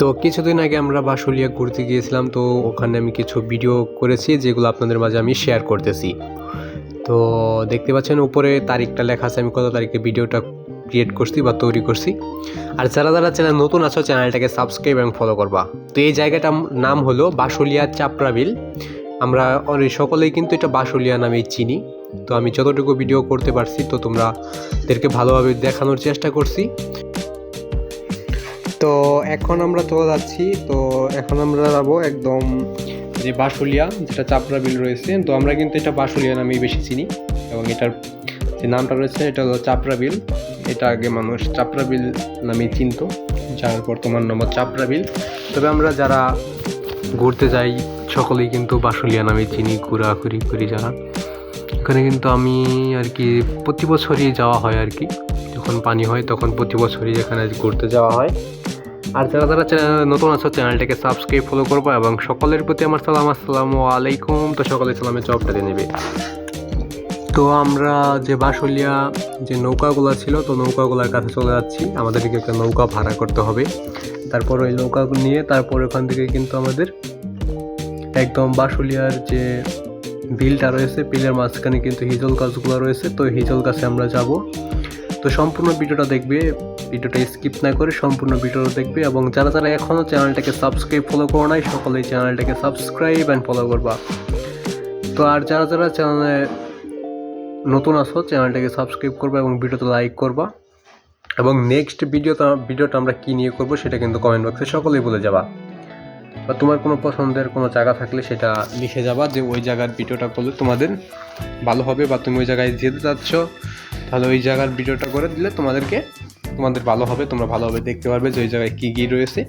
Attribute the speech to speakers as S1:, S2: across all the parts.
S1: তো কিছুদিন আগে আমরা বাসুলিয়া ঘুরতে গিয়েছিলাম, তো ওখানে আমি কিছু ভিডিও করেছি যেগুলো আপনাদের মাঝে আমি শেয়ার করতেছি। তো দেখতে পাচ্ছেন উপরে তারিখটা লেখা আছে, আমি কত তারিখে ভিডিওটা ক্রিয়েট করছি বা তৈরি করছি। আর যারা যারা চ্যানেল নতুন আছো চ্যানেলটাকে সাবস্ক্রাইব এবং ফলো করবা। তো এই জায়গাটার নাম হলো বাসুলিয়া চাপড়াবিল। আমরা সকলেই কিন্তু এটা বাসুলিয়া নামেই চিনি। তো আমি যতটুকু ভিডিও করতে পারছি, তো তোমরা এদেরকে ভালোভাবে দেখানোর চেষ্টা করছি। তো এখন আমরা চলে যাচ্ছি, তো এখন আমরা যাব একদম যে বাসুলিয়া, যেটা চাপড়া বিল রয়েছে। তো আমরা কিন্তু এটা বাসুলিয়া নামেই বেশি চিনি এবং এটার যে নামটা রয়েছে এটা হলো চাপড়া বিল। এটা আগে মানুষ চাপড়া বিল নামেই চিনত, যার বর্তমান নাম চাপড়া বিল। তবে আমরা যারা ঘুরতে যাই, সকলেই কিন্তু বাসুলিয়া নামে চিনি, ঘোরাঘুরি করি যারা। এখানে কিন্তু আমি আর কি প্রতি বছরই যাওয়া হয় আর কি। যখন পানি হয় তখন প্রতি বছরই এখানে ঘুরতে যাওয়া হয়। আর যারা যারা চ্যানেল নতুন আছো, চ্যানেলটাকে সাবস্ক্রাইব ফলো করব এবং সকলের প্রতি আমার সালাম, আসসালামু আলাইকুম। তো সকলে সালামে জবটা দিয়ে নেবে। তো আমরা যে বাসুলিয়া যে নৌকাগুলো ছিল, তো নৌকাগুলোর কাছে চলে যাচ্ছি। আমাদেরকে একটা নৌকা ভাড়া করতে হবে। তারপর ওই নৌকা নিয়ে তারপর ওখান থেকে কিন্তু আমাদের একদম বাসুলিয়ার যে বিলটা রয়েছে, বিলের মাঝখানে কিন্তু হিজল গাছগুলো রয়েছে। তো হিজল গাছে আমরা যাব। তো সম্পূর্ণ ভিডিওটা দেখবে, ভিডিওটা স্কিপ না করে সম্পূর্ণ ভিডিওটা দেখবে এবং যারা যারা এখনও চ্যানেলটাকে সাবস্ক্রাইব ফলো করো নাই, সকলেই চ্যানেলটাকে সাবস্ক্রাইব অ্যান্ড ফলো করবা। তো আর যারা যারা চ্যানেলে নতুন আসো চ্যানেলটাকে সাবস্ক্রাইব করবা এবং ভিডিওতে লাইক করবা। এবং নেক্সট ভিডিওটা ভিডিওটা আমরা কী নিয়ে করব সেটা কিন্তু কমেন্ট বক্সে সকলেই বলে যাবা। বা তোমার কোনো পছন্দের কোনো জায়গা থাকলে সেটা লিখে যাবা যে ওই জায়গার ভিডিওটা করলে তোমাদের ভালো হবে বা তুমি ওই জায়গায় যেতে চাচ্ছ। তাহলে ওই জায়গার ভিডিওটা করে দিলে তোমাদেরকে, তোমাদের ভালো হবে, তোমরা ভালোভাবে দেখতে পারবে যে ওই জায়গায় কী কী রয়েছে।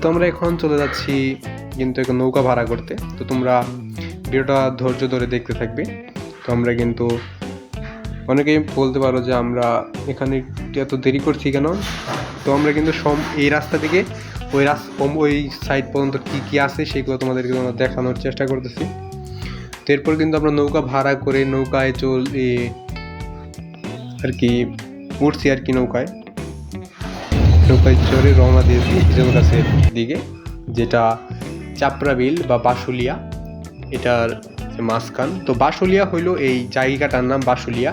S1: তো আমরা এখন চলে যাচ্ছি কিন্তু একটা নৌকা ভাড়া করতে। তো তোমরা ভিডিওটা ধৈর্য ধরে দেখতে থাকবে। তো আমরা কিন্তু অনেকেই বলতে পারো যে আমরা এখানে এত দেরি করছি কেন? তো আমরা কিন্তু সম, এই রাস্তা থেকে ওই রাস্তা ওই সাইড পর্যন্ত কী কী আছে সেগুলো তোমাদেরকে দেখানোর চেষ্টা করতেছি। এরপর কিন্তু আমরা নৌকা ভাড়া করে নৌকায় চল আর কি, উঠছি আর কি নৌকায়। নৌকায় চড়ে রওনা দিয়েছি হিজল গাছের দিকে, যেটা চাপড়া বিল বা বাসুলিয়া, এটার মাঝখান। তো বাসুলিয়া হইল এই জায়গাটার নাম বাসুলিয়া,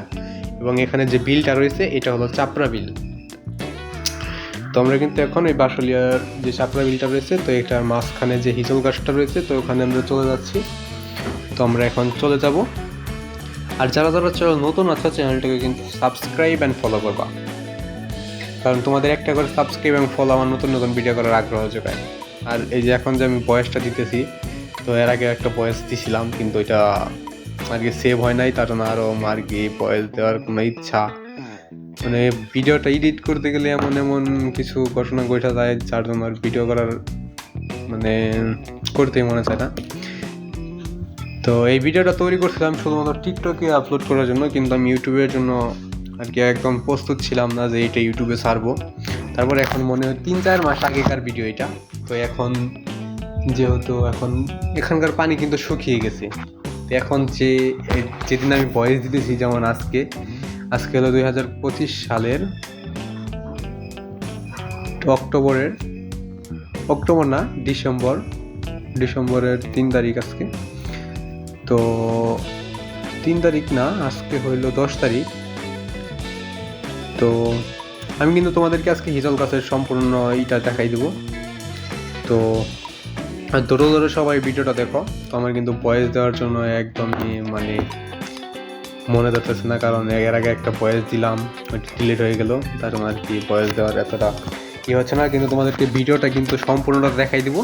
S1: এবং এখানে যে বিলটা রয়েছে, এটা হলো চাপড়া বিল তো আমরা কিন্তু এখন এই বাসুলিয়ার যে চাপড়া বিলটা রয়েছে, তো এটার মাঝখানে যে হিজল গাছটা রয়েছে, তো ওখানে আমরা চলে যাচ্ছি। তো আমরা এখন চলে যাব। আর যারা যারা চ্যানেল নতুন আছে, চ্যানেলটাকে কিন্তু সাবস্ক্রাইব অ্যান্ড ফলো করবা। কারণ তোমাদের একটা করে সাবস্ক্রাইব এবং ফলো আমার নতুন নতুন ভিডিও করার আগ্রহ যোগায় আর এই যে এখন যে আমি বয়সটা দিতেছি, তো এর আগে একটা বয়স দিছিলাম, কিন্তু এটা আর কি সেভ হয় নাই, তার জন্য আরও আর কি বয়স দেওয়ার কোনো ইচ্ছা। মানে ভিডিওটা এডিট করতে গেলে এমন এমন কিছু ঘটনা ঘটা যায়, যার জন্য আর ভিডিও করার মানে করতেই মনে চায় না। তো এই ভিডিওটা তৈরি করছিলাম শুধুমাত্র টিকটকে আপলোড করার জন্য, কিন্তু আমি ইউটিউবের জন্য আর কি একদম প্রস্তুত ছিলাম না যে এটা ইউটিউবে ছাড়বো। তারপর এখন মনে হয় তিন চার মাস আগেকার ভিডিও এটা। তো এখন যেহেতু এখন এখানকার পানি কিন্তু শুকিয়ে গেছে। তো এখন যে যেদিন আমি বয়স দিতেছি যেমন আজকে আজকে হলো দুই হাজার পঁচিশ সালের অক্টোবরের, অক্টোবর না, ডিসেম্বর, ডিসেম্বরের তিন তারিখ আজকে। তো তিন তারিখ না, আজকে হইল দশ তারিখ। তো আমি কিন্তু তোমাদেরকে আজকে হিজল গাছের সম্পূর্ণ এইটা দেখাই দেবো। তো ধরো ধরো সবাই ভিডিওটা দেখো, তো আমার কিন্তু বয়স দেওয়ার জন্য একদমই মানে মনে যাচ্ছে না, কারণ এর আগে একটা বয়স দিলাম ডিলেট হয়ে গেল, তার জন্য আর কি বয়স দেওয়ার এতটা কি হচ্ছে না, কিন্তু তোমাদেরকে ভিডিওটা কিন্তু সম্পূর্ণটা দেখাই দিব।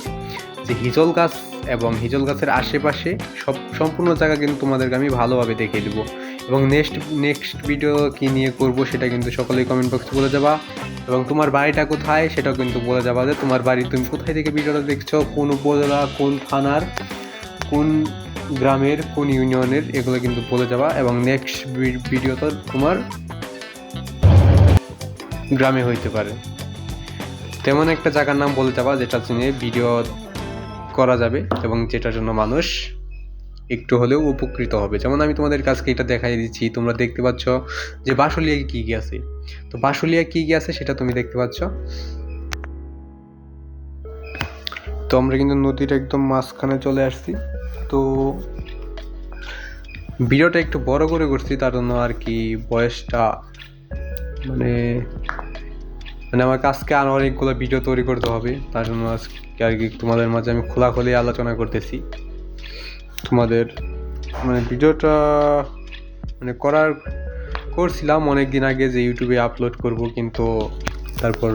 S1: যে হিজল গাছ এবং হিজল গাছের আশেপাশে সব সম্পূর্ণ জায়গা কিন্তু তোমাদেরকে আমি ভালোভাবে দেখিয়ে দেবো। এবং নেক্সট নেক্সট ভিডিও কী নিয়ে করব সেটা কিন্তু সকলেই কমেন্ট বক্সে বলে যাবা এবং তোমার বাড়িটা কোথায় সেটাও কিন্তু বলে যাবা যে তোমার বাড়ি তুমি কোথায় থেকে ভিডিওটা দেখছ, কোন উপজেলা, কোন থানার, কোন গ্রামের, কোন ইউনিয়নের, এগুলো কিন্তু বলে যাবা এবং নেক্সট ভিডিওটা তোমার গ্রামে হইতে পারে। তেমন একটা জায়গার নাম বলে যাবা যেটা নিয়ে ভিডিও করা যাবে এবং যেটার জন্য মানুষ একটু হলেও উপকৃত হবে। যেমন আমি তোমাদের কাছকে এটা দেখাই দিচ্ছি, তোমরা দেখতে পাচ্ছ যে বাসুলিয়া কী কী আছে। তো বাসুলিয়া কী কী আছে সেটা তুমি দেখতে পাচ্ছ। তো আমরা কিন্তু নদীর একদম মাঝখানে চলে আসছি। তো ভিডিওটা একটু বড় করে করছি, তার জন্য আর কি বয়সটা মানে মানে আমার কাজকে আর অনেকগুলো ভিডিও তৈরি করতে হবে। তার জন্য আজকে আর কি তোমাদের মাঝে আমি খোলাখুলি আলোচনা করতেছি। তোমাদের মানে ভিডিওটা মানে করার করছিলাম অনেক দিন আগে যে ইউটিউবে আপলোড করব, কিন্তু তারপর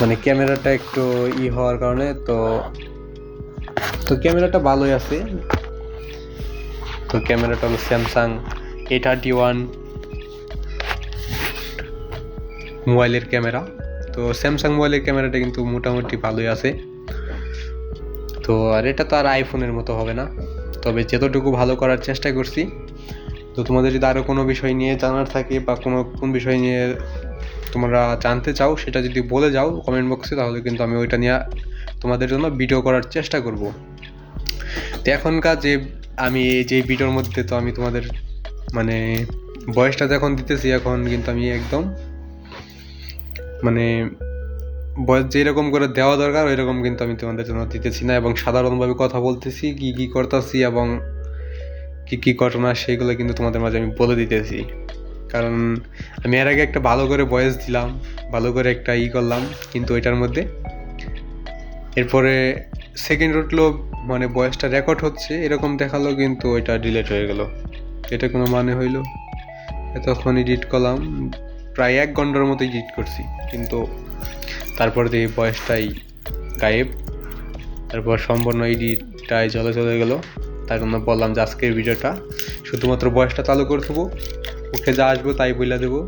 S1: মানে ক্যামেরাটা একটু ই হওয়ার কারণে তো তো ক্যামেরাটা ভালোই আছে। তো ক্যামেরাটা হলো স্যামসাং এ থার্টি ওয়ান মোবাইলের ক্যামেরা। তো স্যামসাং মোবাইলের ক্যামেরাটা কিন্তু মোটামুটি ভালোই আছে। তো আর এটা তো আর আইফোনের মতো হবে না। তবে যতটুকু ভালো করার চেষ্টা করছি। তো তোমাদের যদি আরও কোনো বিষয় নিয়ে জানার থাকে বা কোনো কোন বিষয় নিয়ে তোমরা জানতে চাও, সেটা যদি বলে যাও কমেন্ট বক্সে তাহলে কিন্তু আমি ওইটা নিয়ে তোমাদের জন্য ভিডিও করার চেষ্টা করব। তো এখনকার যে আমি যে ভিডিওর মধ্যে তো আমি তোমাদের মানে বয়সটা যখন দিতেছি, এখন কিন্তু আমি একদম মানে বয়স যেরকম করে দেওয়া দরকার ওই রকম কিন্তু আমি তোমাদের জন্য দিতেছি না এবং সাধারণভাবে কথা বলতেছি, কি কি করতেছি এবং কি কি ঘটনা সেইগুলো কিন্তু তোমাদের মাঝে আমি বলে দিতেছি। কারণ আমি এর আগে একটা ভালো করে বয়স দিলাম, ভালো করে একটা ই করলাম, কিন্তু ওইটার মধ্যে এরপরে সেকেন্ড উঠল মানে বয়সটা রেকর্ড হচ্ছে, এরকম দেখাল কিন্তু ওইটা ডিলেট হয়ে গেল। এটা কোনো মানে হইল? এতক্ষণ এডিট করলাম প্রায় এক ঘণ্টার মতো এডিট করছি। কিন্তু তারপর দিয়ে বয়সটাই গায়েব। তারপর সম্পূর্ণ এডিটটাই চলে চলে গেল। তার জন্য বললাম যে আজকের ভিডিওটা শুধুমাত্র বয়সটা চালু করে দেবো ওকে যা আসব তাই বইলা দেবো।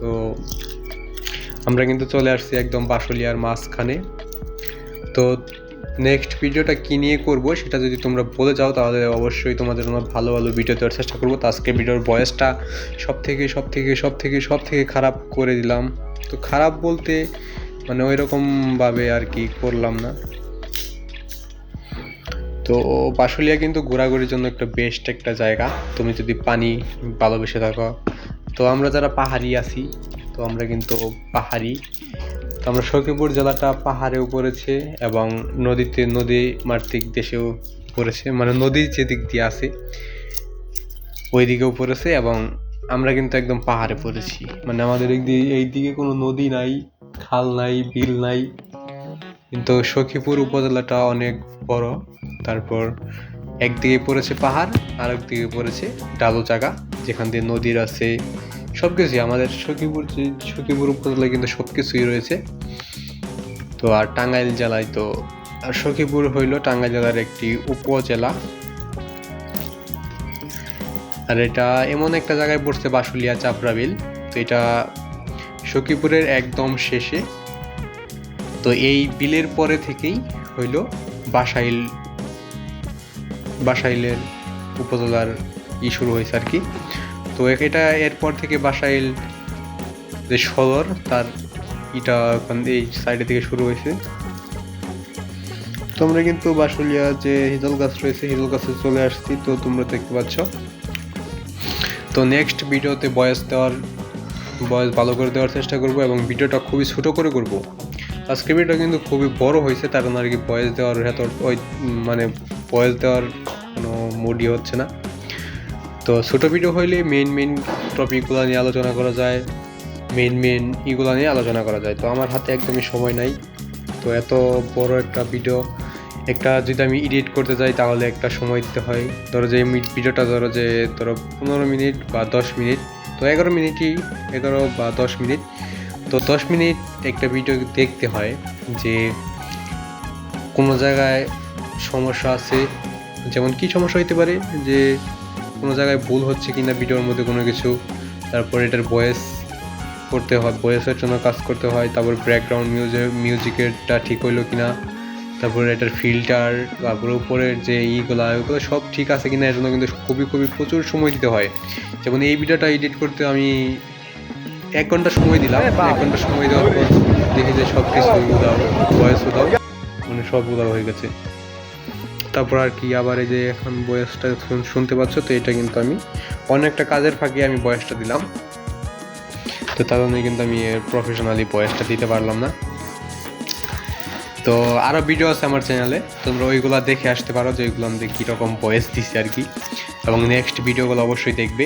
S1: তো আমরা কিন্তু চলে আসছি একদম বাসলিয়ার মাঝখানে। তো নেক্সট ভিডিওটা কী নিয়ে করব সেটা যদি তোমরা বলে যাও, তাহলে অবশ্যই তোমাদের জন্য ভালো ভালো ভিডিও দেওয়ার চেষ্টা করব। তো আজকে ভিডিওর বয়সটা সব থেকে সব থেকে সব থেকে সব থেকে খারাপ করে দিলাম। তো খারাপ বলতে মানে ওই রকমভাবে আর কি করলাম না। তো বাসুলিয়া কিন্তু ঘোরাঘুরির জন্য একটা বেস্ট একটা জায়গা। তুমি যদি পানি ভালোবেসে থাকো। তো আমরা যারা পাহাড়ি আছি, তো আমরা কিন্তু পাহাড়ি। তো আমরা সখীপুর জেলাটা পাহাড়েও পড়েছে এবং নদীতে নদী মাতৃক দেশেও পড়েছে মানে নদীর যে দিক দিয়ে আছে ওই দিকেও পড়েছে এবং আমরা কিন্তু একদম পাহাড়ে পড়েছি। মানে আমাদের এই দিকে এই দিকে কোনো নদী নাই, খাল নাই, বিল নাই। কিন্তু সখীপুর উপজেলাটা অনেক বড়। তারপর একদিকে পড়েছে পাহাড় আর একদিকে পড়েছে ডালো জায়গা যেখান দিয়ে নদীর আছে সব কিছুই আমাদের সখীপুর সখীপুর উপজেলায় কিন্তু সব কিছুই রয়েছে। তো আর টাঙ্গাইল জেলায় তো আর সখীপুর হইল টাঙ্গাইল জেলার একটি উপজেলা। আর এটা এমন একটা জায়গায় পড়ছে বাসুলিয়া চাপড়া বিল। তো এটা সখীপুরের একদম শেষে। তো এই বিলের পরে থেকেই হইল বাসাইল বাসাইলের উপজেলার ই শুরু হয়েছে আর কি। তো এটা এরপর থেকে বাসাইল যে সদর, তার ওখান দিয়ে এই সাইডে থেকে শুরু হয়েছে। তো আমরা কিন্তু বাসুলিয়া যে হিজল গাছ রয়েছে, হিজল গাছে চলে আসছি, তো তোমরা দেখতে পাচ্ছ। তো নেক্সট ভিডিওতে বয়স দেওয়ার, বয়স ভালো করে দেওয়ার চেষ্টা করব এবং ভিডিওটা খুবই ছোট করে করব। আজকে ভিডিওটা কিন্তু খুবই বড় হয়েছে, তার কারণ আর কি বয়স দেওয়ার ভেতর ওই মানে বয়স দেওয়ার কোনো মুডই হচ্ছে না। তো ছোটো ভিডিও হইলে মেইন মেইন টপিকগুলো নিয়ে আলোচনা করা যায়। মেইন মেইন ইগুলো নিয়ে আলোচনা করা যায়। তো আমার হাতে একদমই সময় নাই। তো এত বড় একটা ভিডিও একটা যদি আমি এডিট করতে যাই তাহলে একটা সময় দিতে হয়। ধরো যে ভিডিওটা ধরো যে ধরো পনেরো মিনিট বা দশ মিনিট, তো এগারো মিনিটই, এগারো বা দশ মিনিট। তো দশ মিনিট একটা ভিডিও দেখতে হয় যে কোনো জায়গায় সমস্যা আছে। যেমন কি সমস্যা হইতে পারে? যে কোনো জায়গায় ভুল হচ্ছে কিনা ভিডিওর মধ্যে কোনো কিছু তারপর এটার ভয়েস করতে হয় ভয়েসের জন্য কাজ করতে হয় তারপর ব্যাকগ্রাউন্ড মিউজিক মিউজিকেরটা ঠিক হইল কিনা তারপর এটার ফিল্টার তারপর উপরের যে ইগুলো ওগুলো সব ঠিক আছে কিনা এর জন্য কিন্তু খুবই খুবই প্রচুর সময় দিতে হয়। যেমন এই ভিডিওটা এডিট করতে আমি এক ঘণ্টা সময় দিলাম এক ঘণ্টা সময় দেওয়ার পর দেখি যে সব কিছু উদাও ভয়েস উদাও মানে সব উদাও হয়ে গেছে। তারপর আর কি আবার এই যে এখন বয়সটা শুনতে পাচ্ছ, তো এটা কিন্তু আমি অনেকটা কাজের ফাঁকে আমি বয়সটা দিলাম। তো তার জন্য কিন্তু আমি প্রফেশনালি বয়সটা দিতে পারলাম না। তো আরও ভিডিও আছে আমার চ্যানেলে তোমরা ওইগুলো দেখে আসতে পারো যে ওইগুলো আমাদের কীরকম ভয়েস দিচ্ছে আর কি। এবং নেক্সট ভিডিওগুলো অবশ্যই দেখবে।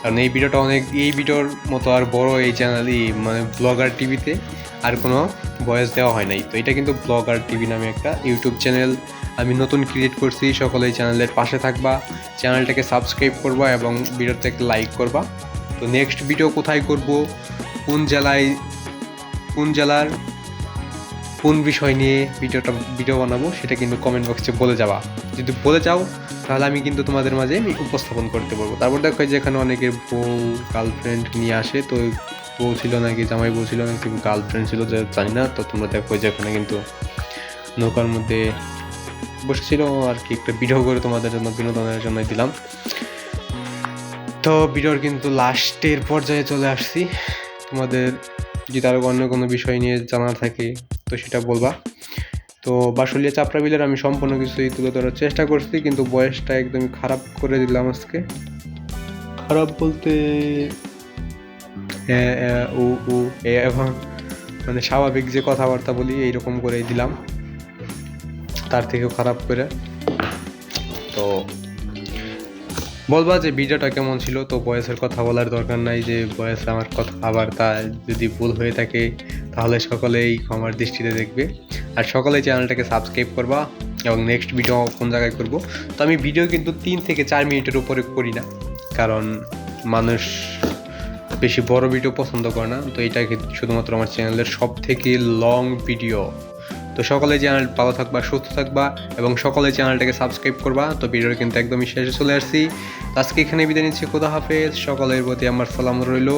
S1: কারণ এই ভিডিওটা অনেক এই ভিডিওর মতো আর বড় এই চ্যানেলই মানে ব্লগার টিভিতে আর কোনো ভয়েস দেওয়া হয় নাই। তো এটা কিন্তু ব্লগার টিভি নামে একটা ইউটিউব চ্যানেল আমি নতুন ক্রিয়েট করছি, সকলে এই চ্যানেলের পাশে থাকবা চ্যানেলটাকে সাবস্ক্রাইব করবা এবং ভিডিওতে লাইক করবা। তো নেক্সট ভিডিও কোথায় করব? কোন জেলায়, কোন জেলার, কোন বিষয় নিয়ে ভিডিওটা ভিডিও বানাবো, সেটা কিন্তু কমেন্ট বক্সে বলে যাবা। যদি বলে যাও তাহলে আমি কিন্তু তোমাদের মাঝে আমি উপস্থাপন করতে পারব তারপর দেখো যে এখানে অনেকের বউ গার্লফ্রেন্ড নিয়ে আসে, তো বউ ছিল নাকি, জামাই বউ ছিল নাকি গার্লফ্রেন্ড ছিল, যে জানি না, তো তোমরা দেখো যে এখানে কিন্তু নৌকার মধ্যে বসেছিল আর কি একটা ভিডিও করে তোমাদের জন্য বিনোদনের জন্য দিলাম। তো ভিডিওর কিন্তু লাস্টের পর্যায়ে চলে আসছি। তোমাদের যদি আরও অন্য কোনো বিষয় নিয়ে জানার থাকে তো সেটা বলবা। তো বাসুলিয়া চাপড়া বিলের আমি সম্পূর্ণ কিছুই তুলে ধরার চেষ্টা করছি কিন্তু বয়সটা একদমই খারাপ করে দিলাম আজকে। খারাপ বলতে এ, এ, উ উ এ এবং মানে স্বাভাবিক যে কথাবার্তা বলি এইরকম করেই দিলাম। তার থেকেও খারাপ করে। তো বলবা যে ভিডিওটা কেমন ছিল? তো বয়সের কথা বলার দরকার নাই যে বয়সে আমার কথা কথাবার্তা যদি ভুল হয়ে থাকে, তাহলে সকলেই ক্ষমার দৃষ্টিতে দেখবে। আর সকলে চ্যানেলটাকে সাবস্ক্রাইব করবা এবং নেক্সট ভিডিও কোন জায়গায় করব? তো আমি ভিডিও কিন্তু তিন থেকে চার মিনিটের উপরে করি না, কারণ মানুষ বেশি বড় ভিডিও পছন্দ করে না। তো এটা শুধুমাত্র আমার চ্যানেলের সব থেকে লং ভিডিও তো সকলে চ্যানেল ভালো থাকবা, সুস্থ থাকবা এবং সকলে চ্যানেলটাকে সাবস্ক্রাইব করবা। তো ভিডিওটা কিন্তু একদমই শেষে চলে আসছি। আজকে এখানে বিদায় নিচ্ছি, খোদা হাফেজ। সকলের প্রতি আমার সালাম রইল।